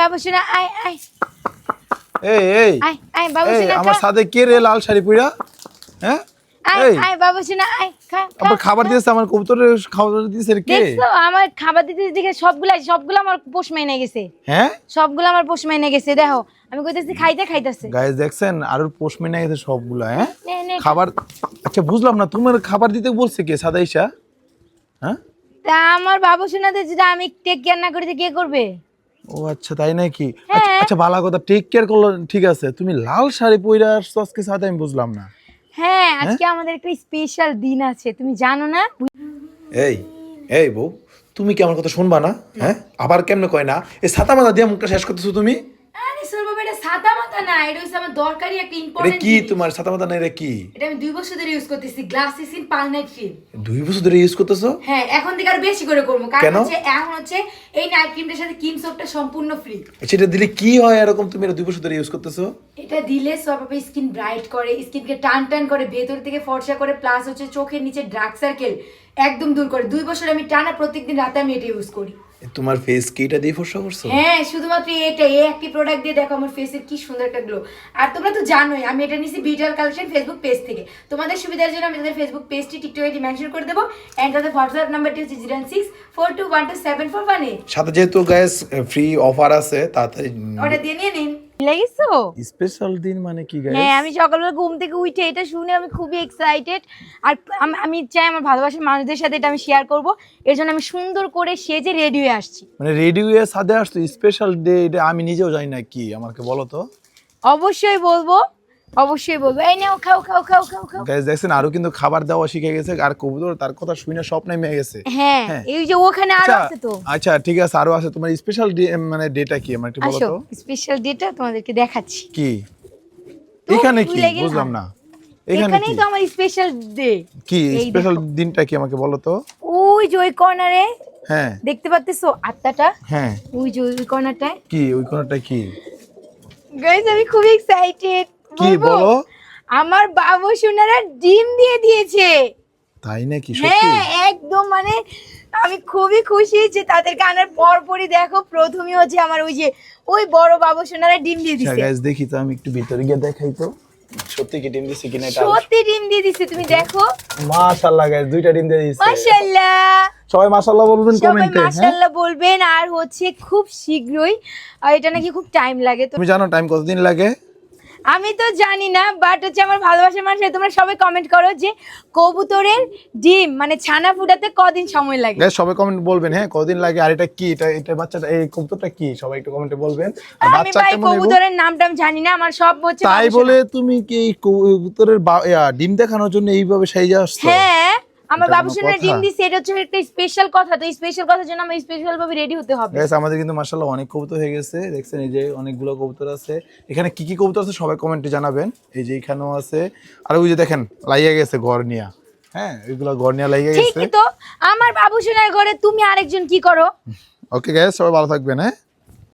বাবু শোনা আয় আয়। এই এই। আয় আয় বাবু শোনা আমার সাথে কে রে লাল শাড়ি পইরা? হ্যাঁ? আয় আয় বাবু শোনা আয় খা খা। খাবার দিয়েছে আমার কবুতরের খাবার দিয়েছে কে? দেখছ আমার খাবার দিতে দেখে সবগুলা সবগুলো আমার পোষ মাইনে গেছে। হ্যাঁ? সবগুলো আমার পোষ মাইনে গেছে দেখো। আমি কইতেছি খাইতে খাইতেছে। গাইস দেখছেন আর গেছে সবগুলা হ্যাঁ? খাবার আচ্ছা বুঝলাম না তোমার খাবার দিতে বলছে কে সাদা ঈশা হ্যাঁ? তা আমার বাবু শোনাতে যদি আমি টেক কেয়ার না করি কে করবে? ও আচ্ছা তাই নাকি? আচ্ছা হ্যাঁ। আচ্ছা ভালো কথা টেক কেয়ার করল ঠিক আছে। তুমি লাল শাড়ি পরে আসছো আজকে সাথে আমি বুঝলাম না। হ্যাঁ আজকে আমাদের একটা স্পেশাল দিন আছে তুমি জানো না? এই এই বউ তুমি কি আমার কথা শুনবা না? হ্যাঁ? আবার কেমনে কয় না? এই ছাতা মাথা দিয়ে মুখটা শেষ করতেছো তুমি? সাদা মাথা না এটা হচ্ছে আমার দরকারি একটা ইম্পর্টেন্ট কি তোমার ছাতা মাথা কি? এটা আমি দুই বছর ধরে ইউজ করতেছি গ্লাসিস ইন পাল ক্রিম দুই বছর ধরে ইউজ করতেছো? হ্যাঁ এখন থেকে আর বেশি করে করব কারণ হচ্ছে এখন হচ্ছে এই নাইট ক্রিমটার সাথে ক্রিম সোপটা সম্পূর্ণ ফ্রি সেটা দিলে কি হয় এরকম তুমি এটা দুই বছর ধরে ইউজ করতেছো? এটা দিলে স্কিন ব্রাইট করে স্কিনকে টান টান করে ভেতর থেকে ফর্সা করে প্লাস হচ্ছে চোখের নিচে ডার্ক সার্কেল একদম দূর করে। দুই বছর আমি টানা প্রত্যেকদিন রাতে আমি এটা ইউজ করি। তোমার ফেস কি এটা দিয়ে ফর্সা করছ? হ্যাঁ শুধুমাত্র এটা এই একটি প্রোডাক্ট দিয়ে দেখো আমার ফেসের কি সুন্দর একটা গ্লো আর তোমরা তো জানোই আমি এটা নিছি বিটাল কালেকশন ফেসবুক পেজ থেকে। তোমাদের সুবিধার জন্য আমি তাদের ফেসবুক পেজটি টিকটকে আইডি মেনশন করে দেবো। এন্ড তাদের হোয়াটসঅ্যাপ নাম্বারটি হচ্ছে zero six four two one two seven four one eight সাথে যেহেতু গ্যাস ফ্রি অফার আছে তাড়াতাড়ি ওটা দিয়ে নিয়ে নিন। লেগেছো স্পেশাল দিন মানে কি গাইস হ্যাঁ আমি সকালবেলা ঘুম থেকে উঠে এটা শুনে আমি খুবই এক্সাইটেড আর আমি- চাই আমার ভালোবাসার মানুষদের সাথে এটা আমি শেয়ার করব। এর জন্য আমি সুন্দর করে সেজে রেডি হয়ে আসছি। মানে রেডি হয়ে সাথে আসতো স্পেশাল ডে এটা আমি নিজেও জানি না কি আমাকে বলো তো। অবশ্যই বলব। অবশ্যই বলব। এই নাও খাও খাও খাও খাও খাও। গাইস দেখছেন আরও কিন্তু খাবার দেওয়া শিখে গেছে আর কবুতর তার কথা শুনে সব নেমে গেছে। হ্যাঁ হ্যাঁ। এই যে ওখানে আরও আচ্ছা আছে তো। আচ্ছা ঠিক আছে আরও আছে। তোমার স্পেশাল মানে ডেটা কি? আমার একটু বলো তো। স্পেশাল ডেটা তোমাদেরকে দেখাচ্ছি। কি? এখানে কি? বুঝলাম না। এখানে এখানেই তো আমার স্পেশাল ডে কি স্পেশাল দিনটা কি আমাকে বলো তো? ওই যে ওই কর্নারে হ্যাঁ। দেখতে পাচ্তেছো আত্মাটা? হ্যাঁ। ওই যে ওই কর্নারটায় কি ওই কোনটা কি? গাইস আমি খুবই এক্সাইটেড কি বলো? আমার বাবু সোনারা ডিম দিয়ে দিয়েছে। তাই নাকি? সত্যি? হ্যাঁ একদম মানে আমি খুবই খুশি যে তাদেরকে আনার পর পরই দেখো প্রথমে হচ্ছে আমার ওই যে ওই বড় বাবু সোনারা ডিম দিয়ে আচ্ছা দিছে। গাইস দেখি তো আমি একটু ভিতরে গিয়ে দেখাই তো। সত্যি কি ডিম দিছে কিনা এটা সত্যি ডিম দিয়ে দিছে তুমি দেখো। মাশাআল্লাহ গাইস দুইটা ডিম দিয়ে দিছে। মাশাআল্লাহ। সবাই মাশাআল্লাহ বলবেন কমেন্টে হ্যাঁ? মাশাআল্লাহ বলবেন আর হচ্ছে খুব শীঘ্রই আর এটা নাকি খুব টাইম লাগে তুমি জানো টাইম কতদিন লাগে? আমি তো জানি না বাট হচ্ছে আমার ভালোবাসার মানুষ তোমরা সবাই কমেন্ট করো যে কবুতরের ডিম মানে ছানা ফুটাতে কদিন সময় লাগে? গাইস সবাই কমেন্ট বলবেন হ্যাঁ কদিন লাগে আর এটা কি? এটা এটা বাচ্চাটা এই কবুতরটা কি? সবাই একটু কমেন্টে বলবেন। আর আমি বাচ্চা ভাই কেমন কবুতরের নামটা আমি জানি না আমার সব হচ্ছে তাই বলে তুমি কি কবুতরের ডিম দেখানোর জন্য এইভাবে সাইজে আসছো? হ্যাঁ আমার এটা কোনো ডিম দিছে এটা হচ্ছে একটা স্পেশাল কথা তো স্পেশাল কথার জন্য আমার স্পেশাল ভাবে রেডি হতে হবে। গাইস আমাদের কিন্তু মাশাআল্লাহ অনেক কবুতর হয়ে গেছে। দেখছেন এই যে অনেকগুলো কবুতর আছে। এখানে কি কি কবুতর আছে সবাই কমেন্টে জানাবেন। এই যে এখানেও আছে। আর ওই যে দেখেন লাইয়া গেছে ঘর নিয়া। হ্যাঁ ওইগুলো ঘর নিয়া লাইয়া গেছে। ঠিকই তো। আমার বাবুসোনার ঘরে তুমি আরেকজন কি করো? ওকে গাইস সবাই ভালো থাকবেন হ্যাঁ?